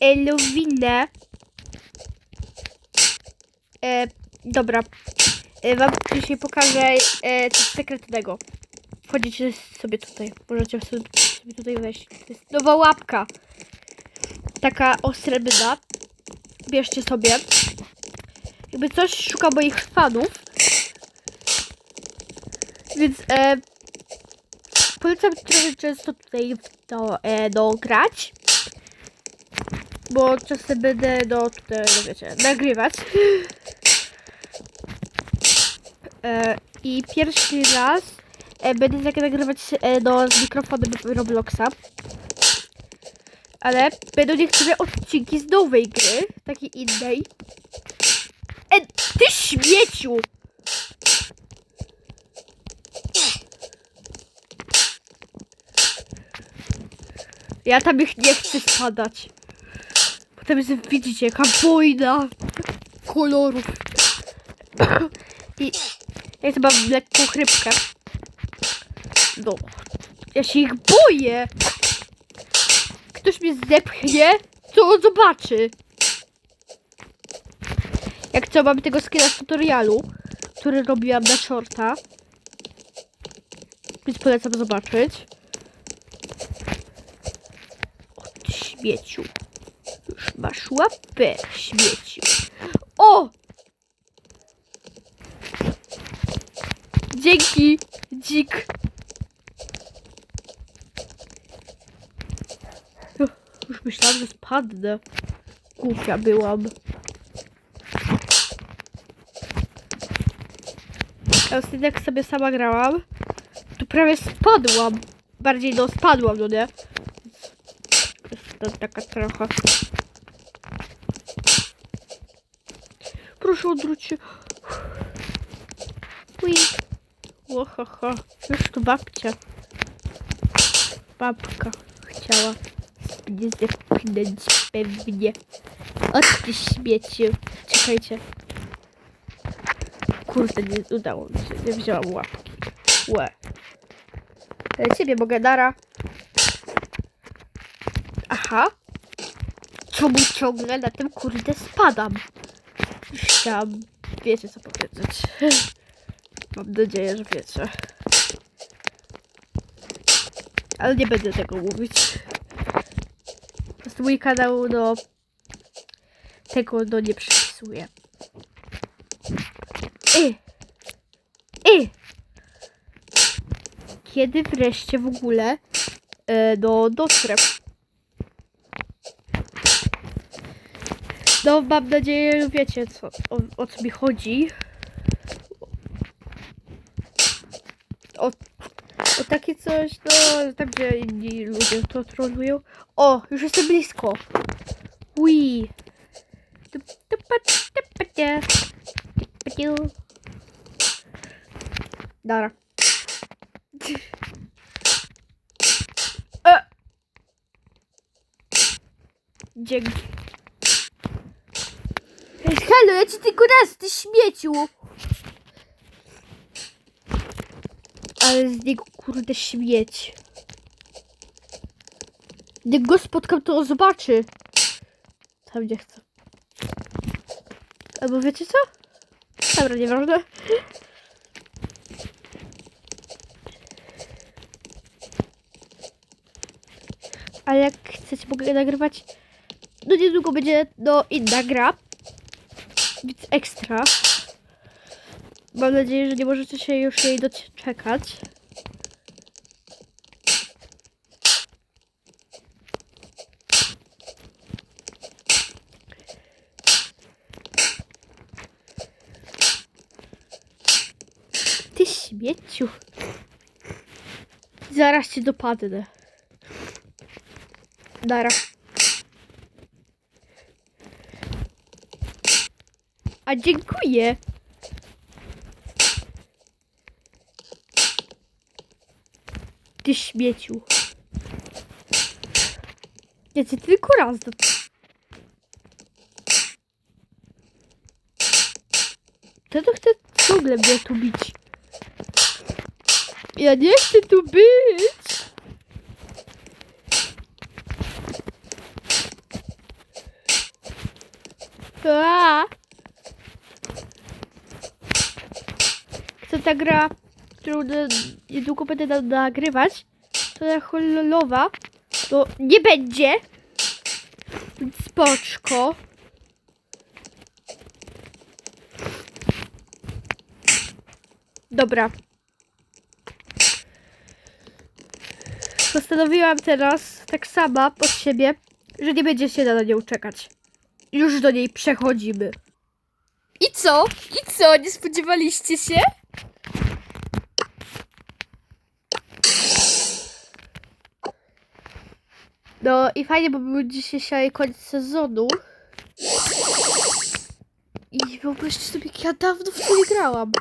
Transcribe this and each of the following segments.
Eluwinę. E, dobra. E, wam dzisiaj pokażę e, coś sekretnego. Wchodzicie sobie tutaj. Możecie sobie, tutaj wejść. To jest nowa łapka. Taka osrebrna. Bierzcie sobie. Jakby coś szuka moich fanów. Więc e, polecam trochę często tutaj to e, grać. Bo czasem będę no tutaj, no wiecie, nagrywać. E, I pierwszy raz e, będę tak nagrywać e, z mikrofonem Robloxa. Ale będą niektóre odcinki z nowej gry, takiej innej. E, ty śmieciu! Ja tam ich nie chcę spadać. Potem jest, widzicie, jaka wojna kolorów. I ja chyba mam lekką chrypkę. No. Ja się ich boję. Ktoś mnie zepchnie, to on zobaczy. Jak co, mam tego skina z tutorialu, który robiłam na shorta. Więc polecam zobaczyć. Od śmieciu. Masz łapę, śmieciu. O! Dzięki, dzik. Już myślałam, że spadnę. Głupia byłam. A ostatnio jak sobie sama grałam, to prawie spadłam. Bardziej no spadłam, no nie? To taka trochę. Proszę odwróć się. Ui. Łohoho. Już tu babcia. Babka chciała mnie zepchnąć pewnie. O ty śmieciu. Czekajcie. Kurde, nie udało mi się. Nie wzięłam łapki. Łe. E, Ciebie mogę dara. Aha. Czemu ciągle na tym kurde spadam? Chciałam, wiecie co powiedzieć. Mam nadzieję, że wiecie. Ale nie będę tego mówić. Po prostu mój kanał do tego no nie przypisuje. I. I. Kiedy wreszcie w ogóle e, do dotrę? No, mam nadzieję, że wiecie, co, o, o co mi chodzi. O, o takie coś, no, tam gdzie inni ludzie to trolują. O, już jestem blisko. Ui. Dobra. E. Dzięki. Halo, ja ci tylko raz, ty śmieciu! Ale z niego kurde śmieć. Jak go spotkam, to on zobaczy. Sam nie chcę. Albo wiecie co? Dobra, nieważne. Ale jak chcecie, mogę nagrywać. No niedługo będzie no inna gra. Ekstra. Mam nadzieję, że nie możecie się już jej doczekać. Ty śmieciu. Zaraz cię dopadnę. Dara. A dziękuję. Ty śmieciu. Ja cię tylko raz do... To chce ciągle mnie tu bić. Ja nie chcę tu być. A. Co ta gra, którą niedługo będę na- nagrywać, to ta horrorowa, to nie będzie. Spoczko. Dobra. Postanowiłam teraz tak sama pod siebie, że nie będzie się na nią czekać. Już do niej przechodzimy. I co? I co? Nie spodziewaliście się? No i fajnie, bo był dzisiaj koniec sezonu. I wyobraźcie sobie, jak ja dawno w to nie grałam.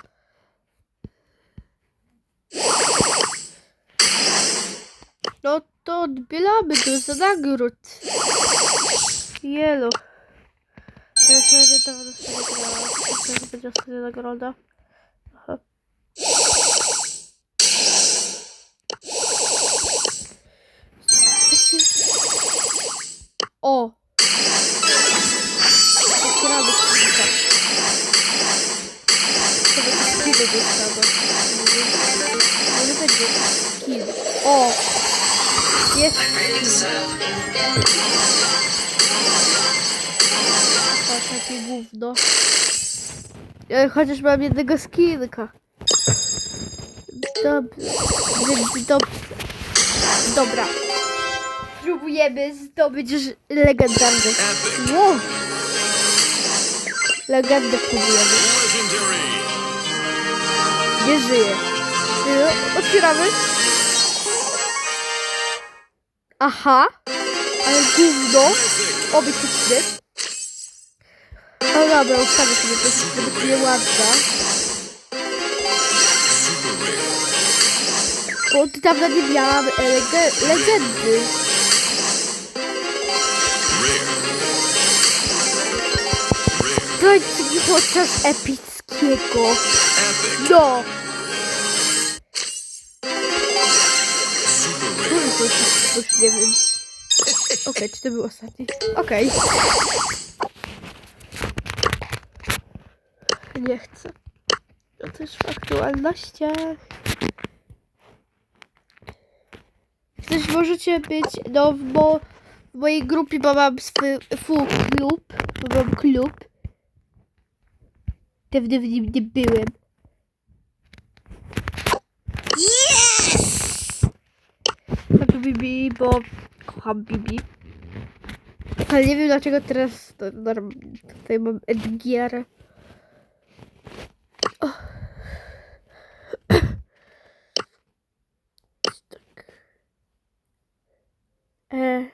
No to odbieramy go za nagród. Teraz ja niedawno w to nie grałam. Teraz będzie ostatnia nagroda. Jest O, takie gówno. Ja chociaż mam jednego skinka. Dobrze. Dobrze. Dobra. Próbujemy zdobyć legendarny. Wow. Legendę próbujemy. Nie żyje. Y, Otwieramy. Aha. Ale gówno. Obiektywny. No dobra, ustawię sobie to, żeby nie ładna. Bo od dawna nie miałam e, lege- legendy. Dajcie mi chociaż epickiego. Epic. No. Jest? Już nie wiem. Okej, czy to był ostatni? Okej. Nie chcę. To też w aktualnościach. Też możecie być, no w, w mojej grupie, bo mam swój full klub, bo mam klub. Dawno w nim nie byłem. Yes! Bibi, bo kocham Bibi. Ale nie wiem dlaczego teraz to, tutaj mam Edgier. O. Tak. E.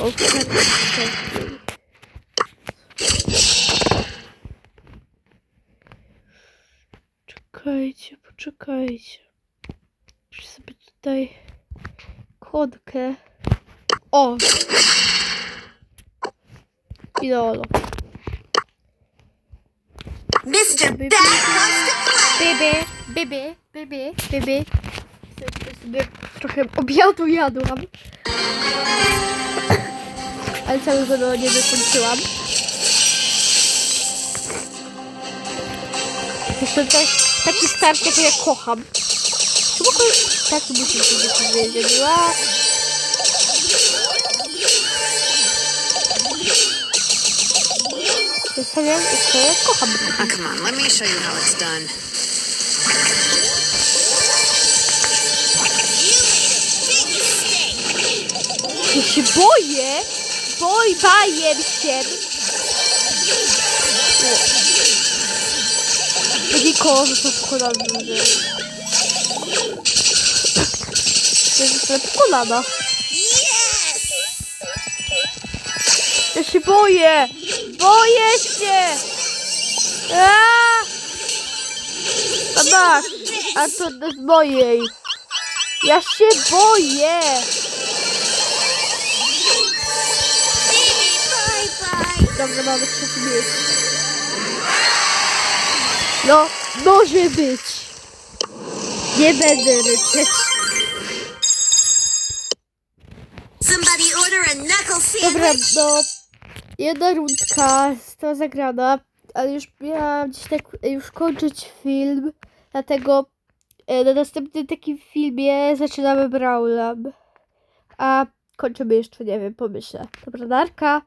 O, tak, tak. Czekajcie, poczekajcie. Muszę sobie tutaj kodkę. O! I dolo. Mr. Bibi, bibi, bibi, bibi. Sobie- trochę obiadu jadłam. Ale całego no nie wykończyłam. Jeszcze tak, taki start, jak ja kocham. To tak musi się powiedzieć? A, Zostawiam jeszcze, ja kocham. Oh, come on, let me show you how it's done. Ja się boję! Boj, baję się! Takie koło został pokonany. To jest została pokonana. Ja się boję! Boję się! Aaa! A masz! A to z mojej! Ja się boję! Dobrze, mamy trzecie miejsce. No, może być. Nie będę ryczeć. Dobra, no. Jedna rundka została zagrana, ale już miałam gdzieś tak już kończyć film, dlatego e, na następnym takim filmie zaczynamy Brawlam. A kończymy jeszcze, nie wiem, pomyślę. Dobra, narka.